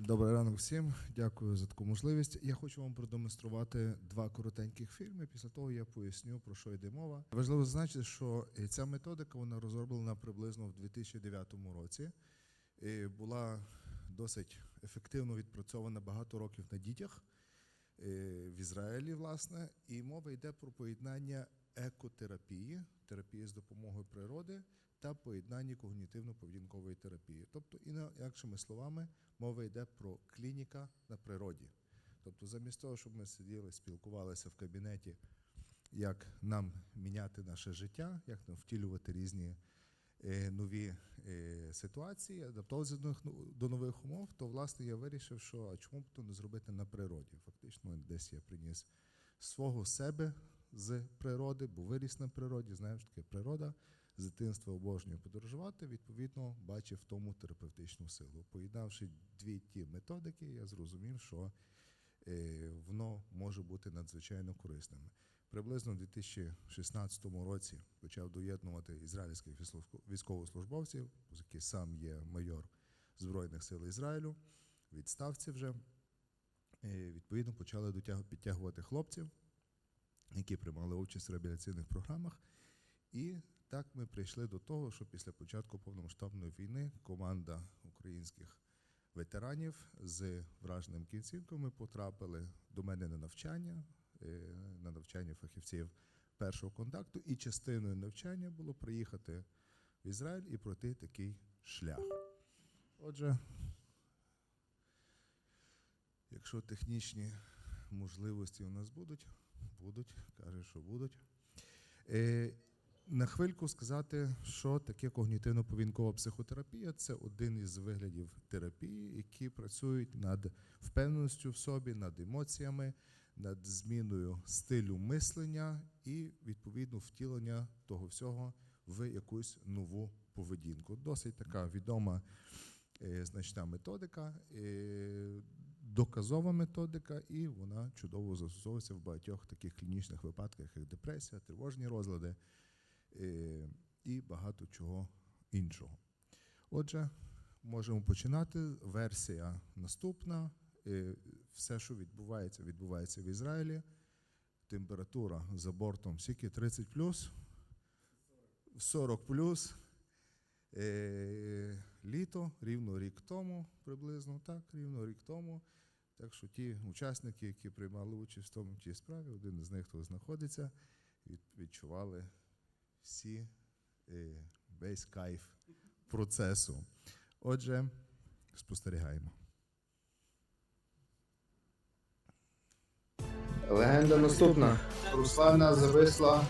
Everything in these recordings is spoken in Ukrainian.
Добрий ранок всім. Дякую за таку можливість. Я хочу вам продемонструвати два коротеньких фільми. Після того я поясню про що йде мова. Важливо зазначити, що е, ця методика вона розроблена приблизно в 2009 році. І була досить ефективно відпрацьована багато років на дітях е, в Ізраїлі, власне. І мова йде про поєднання екотерапії, терапії з допомогою природи та поєднання когнітивно-поведінкової терапії. Тобто, інакшими словами, мова йде про клініка на природі. Тобто, замість того, щоб ми сиділи, спілкувалися в кабінеті, як нам міняти наше життя, як нам втілювати різні е, нові е, ситуації, адаптовуватися до, ну, до нових умов, то власне я вирішив, що а чому б то не зробити на природі? Фактично, десь я приніс свого себе з природи, бо виріс на природі, знаю, що таке природа. З дитинства обожнюю подорожувати, відповідно, бачив в тому терапевтичну силу. Поєднавши дві ті методики, я зрозумів, що е, воно може бути надзвичайно корисним. Приблизно в 2016 році почав доєднувати ізраїльських військовослужбовців, який сам є майор Збройних сил Ізраїлю, відставці вже. Е, Відповідно, почали підтягувати хлопців, які приймали участь в реабілітаційних програмах. І так ми прийшли до того, що після початку повномасштабної війни команда українських ветеранів з враженим кінцівком ми потрапили до мене на навчання, е, на навчання фахівців першого контакту. І частиною навчання було приїхати в Ізраїль і пройти такий шлях. Отже, якщо технічні можливості у нас будуть, будуть, каже, що будуть. Е, на хвильку сказати, що таке когнітивно-повінкова психотерапія. Це один із виглядів терапії, які працюють над впевненістю в собі, над емоціями, над зміною стилю мислення і відповідно втілення того всього в якусь нову поведінку. Досить така відома е, значна методика, е, доказова методика, і вона чудово застосовується в багатьох таких клінічних випадках, як депресія, тривожні розлади е, і багато чого іншого. Отже, можемо починати. Версія наступна. Е, Все, що відбувається, відбувається в Ізраїлі. Температура за бортом скільки 30 плюс, 40 плюс. Е, літо, рівно рік тому, приблизно так, рівно рік тому. Так що ті учасники, які приймали участь в тому тій справі, один із них хто знаходиться, відчували всі е, весь кайф процесу. Отже, спостерігаємо. Легенда наступна. Руслана зависла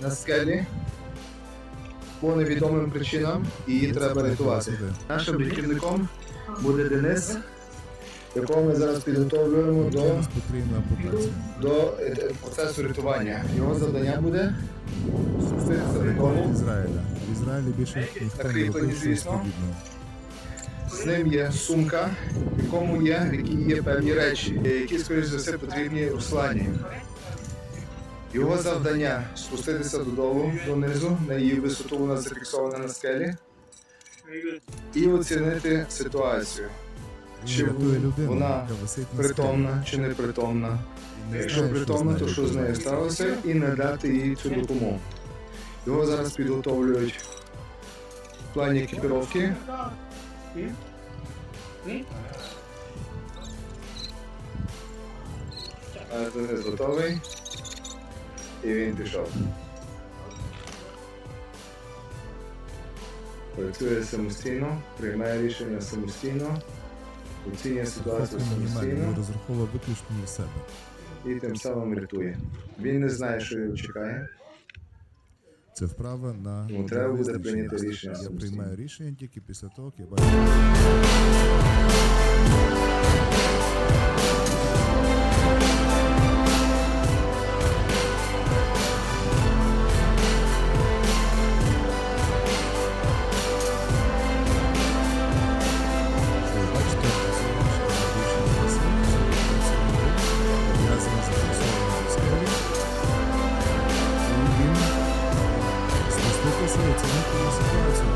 на скелі по невідомим причинам і її треба рятувати. Нашим рятівником буде Денис, якого ми зараз підготовлюємо до, до е, процесу рятування. Його завдання буде спуститися додому. Ізраїля. В Ізраїлі більше ніхто не робив звісно. З ним є сумка, в якому є, в якій є певні речі, які, скоріш за все, потрібні Руслані. Його завдання спуститися додолу, донизу, на її висоту вона зафіксована на скелі, і оцінити ситуацію. Чи вона Притомна чи не Якщо притомна, то що з нею сталося, і надати їй цю допомогу. Його зараз підготовлюють в плані екіпіровки. Денис готовий. І він пішов. Працює самостійно, приймає рішення самостійно, оцінює ситуацію самостійно він розраховував виключно на себе. і тим самим рятує. Він не знає, що його чекає. Це вправа на Ну, треба буде прийняти рішення Я самостійно. приймаю рішення тільки після того, як я бачу. Спуститися і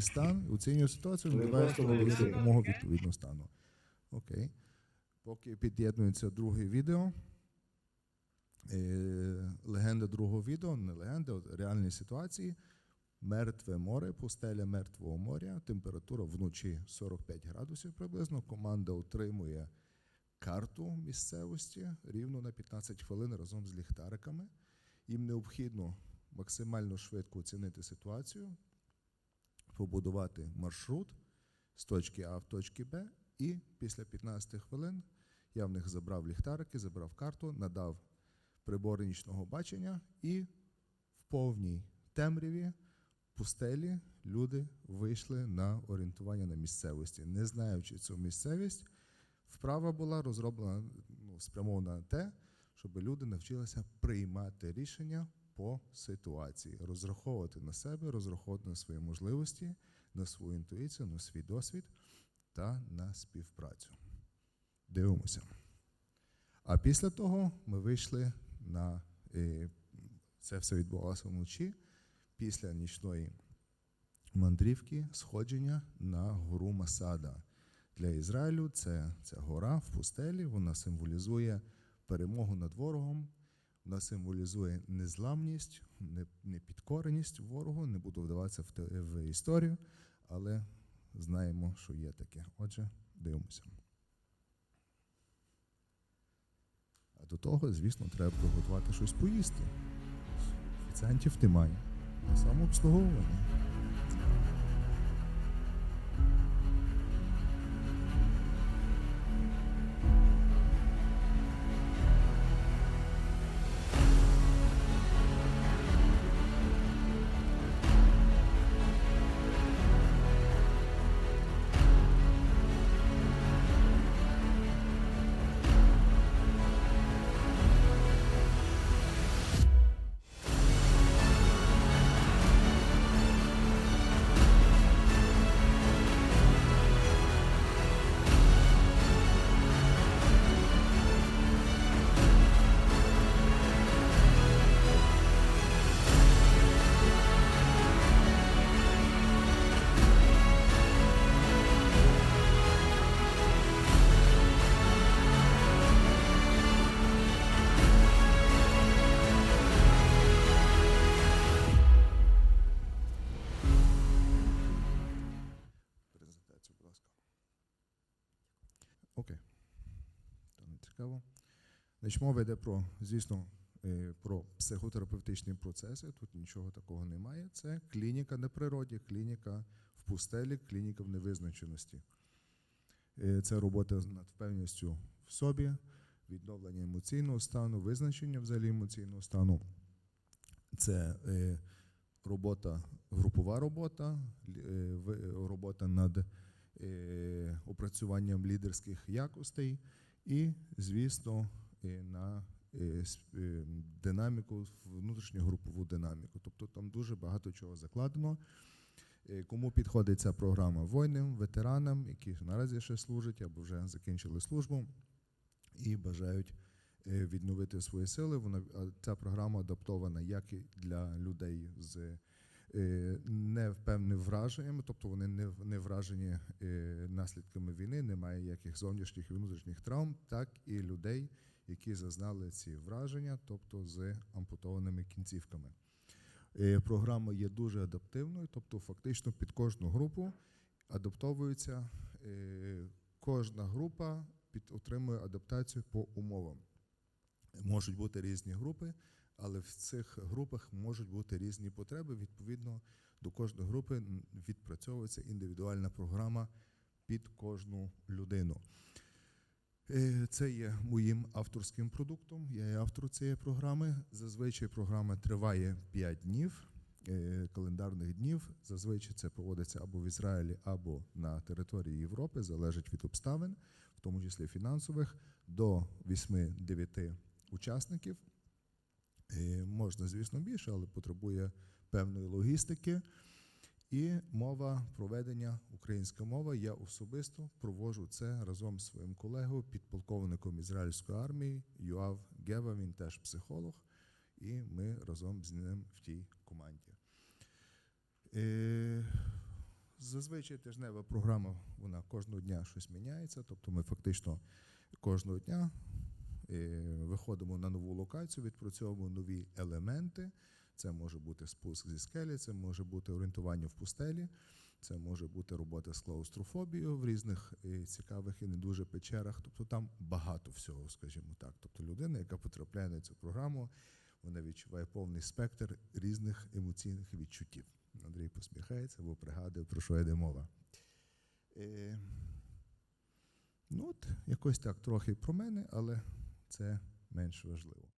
її стан, оцінює ситуацію, надаває надає молодці. допомогу відповідно стану. Окей. Поки під'єднується друге відео. Е, легенда другого відео, не легенда, реальні ситуації. Мертве море, пустеля мертвого моря, температура вночі 45 градусів приблизно. Команда отримує карту місцевості рівно на 15 хвилин разом з ліхтариками. Їм необхідно максимально швидко оцінити ситуацію, побудувати маршрут з точки А в точки Б, і після 15 хвилин я в них забрав ліхтарики, забрав карту, надав прибори нічного бачення, і в повній темряві пустелі люди вийшли на орієнтування на місцевості. Не знаючи цю місцевість, вправа була розроблена, ну, спрямована на те, щоб люди навчилися приймати рішення по ситуації, розраховувати на себе, розраховувати на свої можливості, на свою інтуїцію, на свій досвід та на співпрацю. Дивимося. А після того ми вийшли на е, це все відбувалося вночі після нічної мандрівки, сходження на гору Масада. Для Ізраїлю це, це гора в пустелі, вона символізує перемогу над ворогом, вона символізує незламність, непідкореність ворогу. Не буду вдаватися в, історію, але знаємо, що є таке. Отже, дивимося. А до того, звісно, треба приготувати щось поїсти. Офіціантів немає. На самообслуговування. Значить, мова йде про, звісно, е, про психотерапевтичні процеси. Тут нічого такого немає. Це клініка на природі, клініка в пустелі, клініка в невизначеності. Е, Це робота над впевненістю в собі, відновлення емоційного стану, визначення взагалі емоційного стану. Це е, робота, групова робота, робота над опрацюванням лідерських якостей і, звісно, на е, е, динаміку, внутрішню групову динаміку. Тобто там дуже багато чого закладено. Е, Кому підходить ця програма воїнам, ветеранам, які наразі ще служать або вже закінчили службу і бажають відновити свої сили. Вона ця програма адаптована як і для людей з невпевненими враженнями, тобто вони не, не вражені наслідками війни, немає ніяких зовнішніх і внутрішніх травм, так і людей, які зазнали ці враження, тобто з ампутованими кінцівками. Е, Програма є дуже адаптивною, тобто фактично під кожну групу адаптовується е, кожна група під отримує адаптацію по умовам. Можуть бути різні групи, але в цих групах можуть бути різні потреби. Відповідно, до кожної групи відпрацьовується індивідуальна програма під кожну людину. Е, Це є моїм авторським продуктом. Я є автор цієї програми. Зазвичай програма триває 5 днів, е, календарних днів. Зазвичай це проводиться або в Ізраїлі, або на території Європи, залежить від обставин, в тому числі фінансових, до 8-9 учасників. Е, Можна, звісно, більше, але потребує певної логістики. І мова проведення українська мова. Я особисто проводжу це разом з своїм колегою, підполковником ізраїльської армії Юав Гева. Він теж психолог. і ми разом з ним в тій команді. Е, Зазвичай тижнева програма вона кожного дня щось міняється, тобто ми фактично кожного дня е, виходимо на нову локацію, відпрацьовуємо нові елементи. Це може бути спуск зі скелі, це може бути орієнтування в пустелі, це може бути робота з клаустрофобією в різних е, цікавих і не дуже печерах. Тобто там багато всього, скажімо так. Тобто людина, яка потрапляє на цю програму, вона відчуває повний спектр різних емоційних відчуттів. Андрій посміхається, бо пригадує, про що йде мова. Е, ну от, якось так трохи про мене, але це менш важливо.